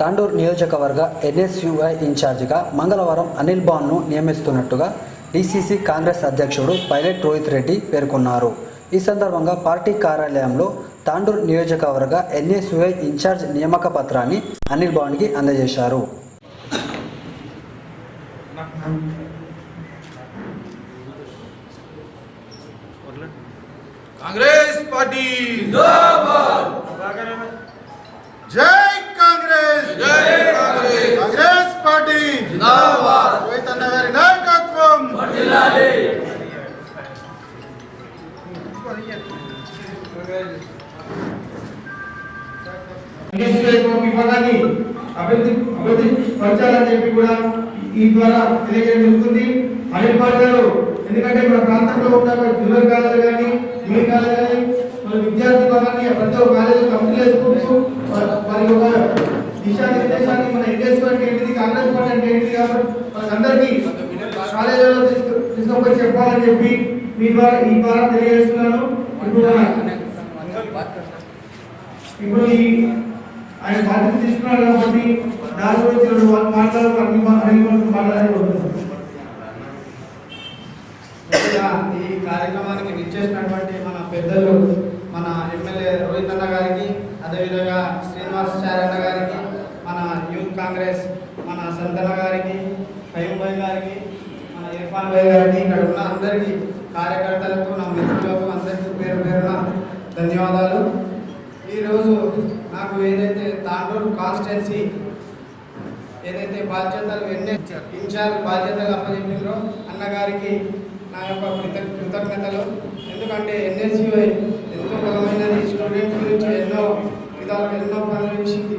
తాండూరు నియోజకవర్గ ఎన్ఎస్యుఐ ఇన్ఛార్జిగా మంగళవారం అనిల్ బాన్ను నియమిస్తున్నట్టుగా డీసీసీ కాంగ్రెస్ అధ్యక్షుడు పైలట్ రోహిత్ రెడ్డి పేర్కొన్నారు. ఈ సందర్భంగా పార్టీ కార్యాలయంలో తాండూరు నియోజకవర్గ ఎన్ఎస్యుఐ ఇన్ఛార్జ్ నియామక పత్రాన్ని అనిల్ బాన్కి అందజేశారు. కాంగ్రెస్ పార్టీ జై కాంగ్రెస్! కాంగ్రెస్ పార్టీ! రోహితన్న గారి నాయకత్వం! అభివృద్ధి అభివృద్ధి కూడా ఈ ఎందుకంటే మన ప్రాంతంలో ఉన్న దుర్గాలు కానీ మేఘాలు కానీ విద్యార్థి విభాగాన్ని ప్రతి ఒక్క కాలేజ్ కంపెనీ వేసుకుంటూ మరి ఒక దిశానిర్దేశాన్ని మన ఎంగేజ్మెంట్ ఏంటిది కాంగ్రెస్ పార్టీ అంటే ఏంటిది కాబట్టి మనకందరికీ కాలేజీలో తీసుకొని చెప్పాలని చెప్పి మీ ద్వారా ఈ ద్వారా తెలియజేస్తున్నాను. ఇప్పుడు ఇప్పుడు ఈ ఆయన బాధ్యత తీసుకున్నాడు కాబట్టి దాని గురించి రెండు వాళ్ళు మాట్లాడారు అన్ని మా- అన్ని వాళ్ళు మాట్లాడాలి ముందుగా ఈ కార్యక్రమానికి విచ్చేసినటువంటి మన పెద్దలు మన ఎమ్మెల్యే రోహిత్ అన్న గారికి అదేవిధంగా శ్రీనివాస్ చారన్న గారికి మన యూత్ కాంగ్రెస్ మన సంతన గారికి కయ్యం భాయ్ గారికి మన ఇర్ఫాన్ భాయ్ గారికి ఇక్కడ ఉన్న అందరికీ కార్యకర్తలకు నా మిత్రులకు అందరికీ పేరు పేరున ధన్యవాదాలు. ఈరోజు నాకు ఏదైతే తాండూరు కాన్స్టిట్యున్సీ ఏదైతే బాధ్యతలు ఎన్ని ఇన్ఛార్జ్ బాధ్యతలు అప్పచెప్పిందో అన్నగారికి నా యొక్క కృత- కృతజ్ఞతలు. ఎందుకంటే ఎన్ఎస్యుఐ ఎంతో బలమైనది స్టూడెంట్స్ గురించి ఎన్నో విధాలు ఎన్నో పనులు చేసింది.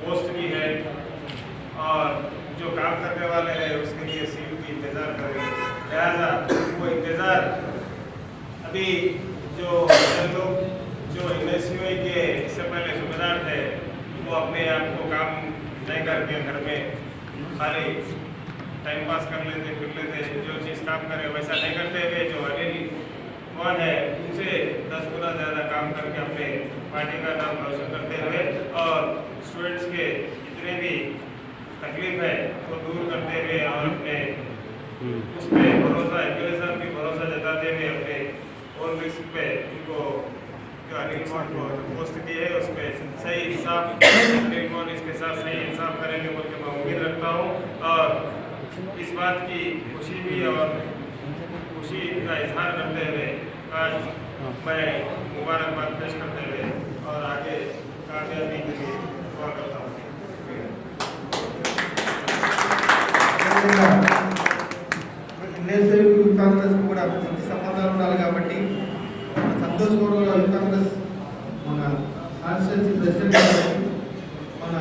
पोस्ट भी है और जो काम करने वाले हैं, उसके लिए सीट भी इंतज़ार करेंगे लिहाजा वो इंतज़ार अभी जो लोग, जो एन के इससे पहले सूबेदार थे, वो अपने आप को काम नहीं करके घर में खाली टाइम पास कर लेते, फिर लेते, जो चीज़ काम करे वैसा नहीं करते हुए जो अनिल कौन है? उनसे दस गुना ज़्यादा काम करके अपने पार्टी का नाम रोशन करते हुए और स्टूडेंट्स के जितने भी तकलीफ़ है वो दूर करते हुए और अपने उस पर भरोसा साहब भी भरोसा जताते हुए अपने ओन रिस्क पे उनको को पोस्ट दी है उस पर सही इंसाफ इसके साथ सही इंसाफ करेंगे बोल के मैं उम्मीद रखता हूँ और इस बात की खुशी भी और का इजहार करते हुए आज मैं मुबारकबाद पेश करते हुए और आगे कामयाबी के लिए दुआ करता हूँ ఎన్ఎస్ఐ యూత్ కాంగ్రెస్ కూడా మంచి సంబంధాలు ఉండాలి కాబట్టి మన సంతోష్ గౌడ్ గారు యూత్ కాంగ్రెస్ మన కాన్స్టిట్యూన్సీ ప్రెసిడెంట్ గారు మన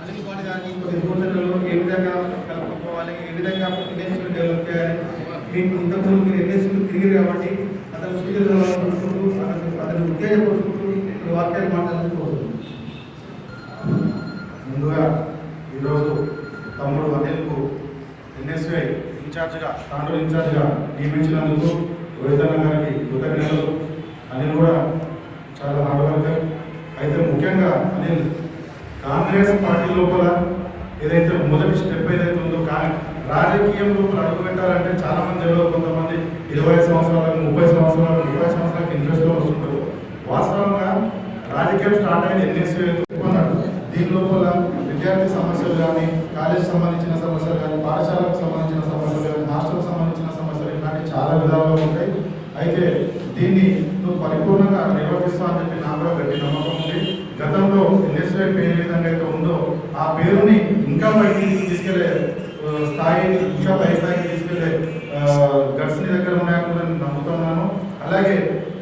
అనిల్ కుమార్ గారిని కొన్ని సూచనలు ఏ విధంగా కలుపుకోవాలి ఏ విధంగా ఎన్ఎస్సీ డెవలప్ చేయాలి మీకు ఇంతకుముందు మీరు ఎన్ఎస్సీ ఉంది కాబట్టి అతను సూచనలు చూసుకుంటూ అతను అతను ఉత్తేజపరుచుకుంటూ ఈ వాక్యాలు మాట్లాడుకోవచ్చు ముందుగా ఈరోజు తమ్ముడు అనిల్కు ఎన్ఎస్ఐ ఇన్ఛార్జ్గా తాండూరు ఇన్ఛార్జ్గా నియమించినందుకు రోహితన్న గారికి కృతజ్ఞతలు. అనిల్ కూడా చాలా హార్డ్ వర్కర్ అయితే ముఖ్యంగా అనిల్ కాంగ్రెస్ పార్టీ లోపల ఏదైతే మొదటి స్టెప్ ఏదైతే ఉందో కాంగ్రెస్ రాజకీయంలో అడుగు పెట్టాలంటే చాలా మంది తెలియదు కొంతమంది ఇరవై సంవత్సరాలకు ముప్పై సంవత్సరాలకు ఇరవై సంవత్సరాలకు ఇంట్రెస్ట్లో వస్తుంటారు. వాస్తవంగా రాజకీయం స్టార్ట్ అయిన ఎన్ఎస్సీ అన్నాడు దీని లోపల విద్యార్థి సమస్యలు కానీ కాలేజ్ సంబంధించిన సమస్యలు కానీ పాఠశాలకు సంబంధించిన సమస్యలు కానీ హాస్టల్ సంబంధించిన సమస్యలు ఇలాంటి చాలా విధాలుగా ఉంటాయి. అయితే దీన్ని నువ్వు పరిపూర్ణంగా నిర్వర్తిస్తావు అని చెప్పి నాకు కూడా గట్టి నమ్మకం ఉంది. గతంలో ఎన్ఎస్ఐ పేరు ఏ విధంగా అయితే ఉందో ఆ పేరుని ఇంకా బయటికి తీసుకెళ్ళే స్థాయిని ఇంకా పై స్థాయికి తీసుకెళ్ళే గట్స్ని దగ్గర ఉన్నాయని కూడా నేను నమ్ముతున్నాను అలాగే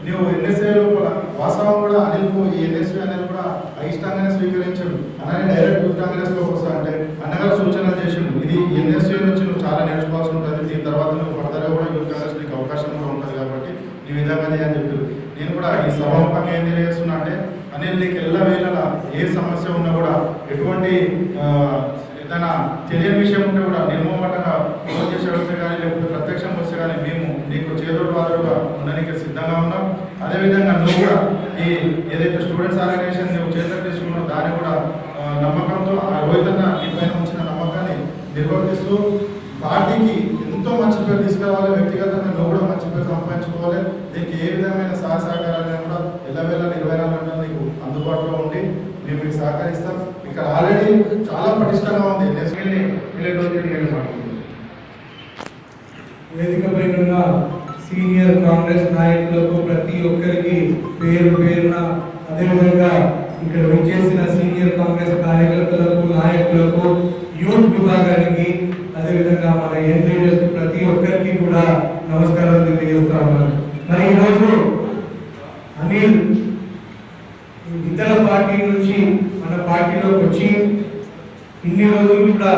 నువ్వు ఎన్ఎస్ఏ లోపల వాస్తవం కూడా అనిల్ ఈ ఎన్ఎస్ఏ అనేది కూడా అయిష్టంగానే స్వీకరించాడు. అలాగే డైరెక్ట్ కాంగ్రెస్లో వస్తా అంటే అన్నగారు సూచనలు చేసిండు. ఇది ఎన్ఎస్ఏ నుంచి నువ్వు చాలా నేర్చుకోవాల్సి ఉంటుంది. దీని తర్వాత నువ్వు ఫర్దర్గా కూడా యూత్ కాంగ్రెస్ నీకు అవకాశం కూడా ఉంటుంది కాబట్టి నీ విధంగా చేయని చెప్పారు. నేను కూడా ఈ సభాముఖంగా ఏం తెలియజేస్తున్నా అంటే అనిల్ నీకు ఎల్ల వేళలా ఏ సమస్య ఉన్నా కూడా ఎటువంటి ఏదైనా తెలియని విషయం ఉంటే కూడా నిర్మోమటంగా ఫోన్ చేసే అడిగితే కానీ లేకపోతే ప్రత్యక్షం వస్తే కానీ మేము నీకు చేదోడు వాదుడుగా ఉండడానికి సిద్ధంగా ఉన్నాం. అదేవిధంగా నువ్వు కూడా ఈ ఏదైతే స్టూడెంట్స్ ఆర్గనైజేషన్ నువ్వు చేతులు తీసుకున్నావు దాన్ని కూడా నమ్మకంతో ఆ రోహితన్న నీ పైన ఉంచిన నమ్మకాన్ని నిర్వర్తిస్తూ పార్టీకి ఎంతో మంచి పేరు తీసుకురావాలి. వ్యక్తిగతంగా నువ్వు కూడా మంచి పేరు సంపాదించుకోవాలి. దీనికి ఏ విధమైన సహాయ సహకారాలు కూడా ఎల్లవేళ ఇరవై నాలుగు గంటలు నీకు అందుబాటులో ఉండి మేము మీకు సహకరిస్తాం. ఇక్కడ ఆల్రెడీ పటిష్టంగా ఉంది. వేదిక పైన ఉన్న సీనియర్ కాంగ్రెస్ నాయకులకు ప్రతి ఒక్కరికి పేరు పేరున అదేవిధంగా ఇక్కడ విచ్చేసిన సీనియర్ కాంగ్రెస్ కార్యకర్తలకు నాయకులకు యూత్ విభాగానికి అదేవిధంగా మన లీడర్స్ ప్రతి ఒక్కరికి కూడా నమస్కారాలు తెలియజేస్తా ఉన్నాను మరి ఈరోజు అనిల్ ఇతర పార్టీ నుంచి మన పార్టీలోకి వచ్చి ఇన్ని రోజులు కూడా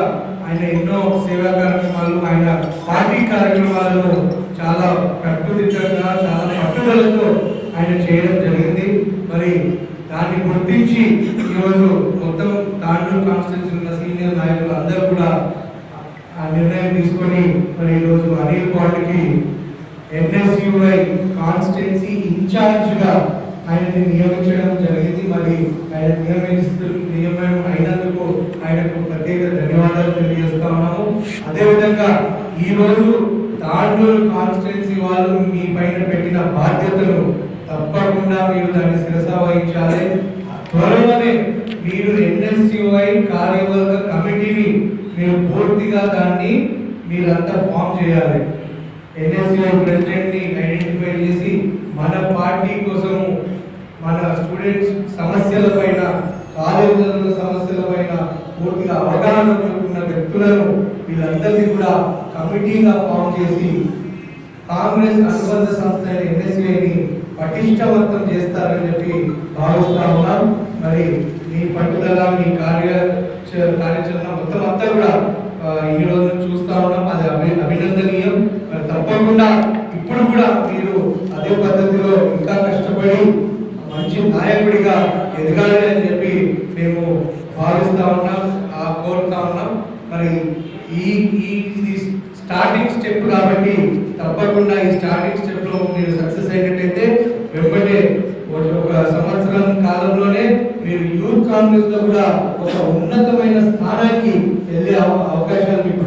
ఆయన ఎన్నో సేవా కార్యక్రమాలు ఆయన పార్టీ కార్యక్రమాలను చాలా కట్టుదిట్టంగా చాలా పట్టుదలతో ఆయన చేయడం జరిగింది. మరి దాన్ని గుర్తించి ఈరోజు మొత్తం తాండూరు కాన్స్టిట్యూన్సీ ఉన్న సీనియర్ నాయకులు అందరూ కూడా ఆ నిర్ణయం తీసుకొని మరి ఈరోజు అనిల్ పాండ్కి ఎన్ఎస్యుఐ కాన్స్టిట్యున్సీ ఇన్ఛార్జ్గా ఆయనని నియమించడం జరిగింది. మరి ఆయన నియమిస్తు నియమ ప్రత్యేక ధన్యవాదాలు తెలియజేస్తా ఉన్నాము. అదేవిధంగా ఈ రోజు తాండూరు కాన్స్టిట్యున్సీ వాళ్ళు మీ పైన పెట్టిన బాధ్యతను తప్పకుండా మీరు దాన్ని శిరస వహించాలి. త్వరలోనే మీరు ఎన్ఎస్యుఐ కార్యవర్గ కమిటీని మీరు పూర్తిగా దాన్ని మీరంతా ఫామ్ చేయాలి. ఎన్ఎస్యుఐ ప్రెసిడెంట్ని ఐడెంటిఫై చేసి మన పార్టీ కోసము మన స్టూడెంట్స్ సమస్యల పైన కాలేజీల సమస్యల పైన పూర్తిగా అవగాహన ఉన్న వ్యక్తులను వీళ్ళందరినీ కూడా కమిటీగా ఫామ్ చేసి కాంగ్రెస్ అనుబంధ సంస్థ ఎన్ఎస్ఏని పటిష్టవంతం చేస్తారని చెప్పి భావిస్తా ఉన్నాం. మరి మీ పట్టుదల మీ కార్య చ- కార్యాచరణ మొత్తం అంతా కూడా ఈ రోజు చూస్తా ఉన్నాం. అది అభి అభినందనీయం. మరి తప్పకుండా ఇప్పుడు కూడా మీరు అదే పద్ధతిలో ఇంకా కష్టపడి మంచి నాయకుడిగా ఎదగాలి అని చెప్పి మేము భావిస్తా ఉన్నాం ఆ కోరుతా ఉన్నాం. మరి ఈ ఈ ఇది స్టార్టింగ్ స్టెప్ కాబట్టి తప్పకుండా ఈ స్టార్టింగ్ స్టెప్లో మీరు సక్సెస్ అయినట్టయితే వెంబడే ఒక సంవత్సరం కాలంలోనే మీరు యూత్ కాంగ్రెస్లో కూడా ఒక ఉన్నతమైన స్థానానికి వెళ్ళే అవ- అవకాశాలు మీకు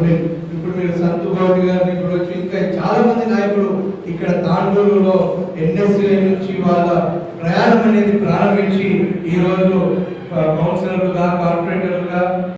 ఇప్పుడు మీరు సంతు గౌడ్ గారిని ఇప్పుడు వచ్చి ఇంకా చాలా మంది నాయకులు ఇక్కడ తాండూరులో ఎన్ఎస్సీ నుంచి వాళ్ళ ప్రయాణం అనేది ప్రారంభించి ఈ రోజు కౌన్సిలర్లుగా కార్పొరేటర్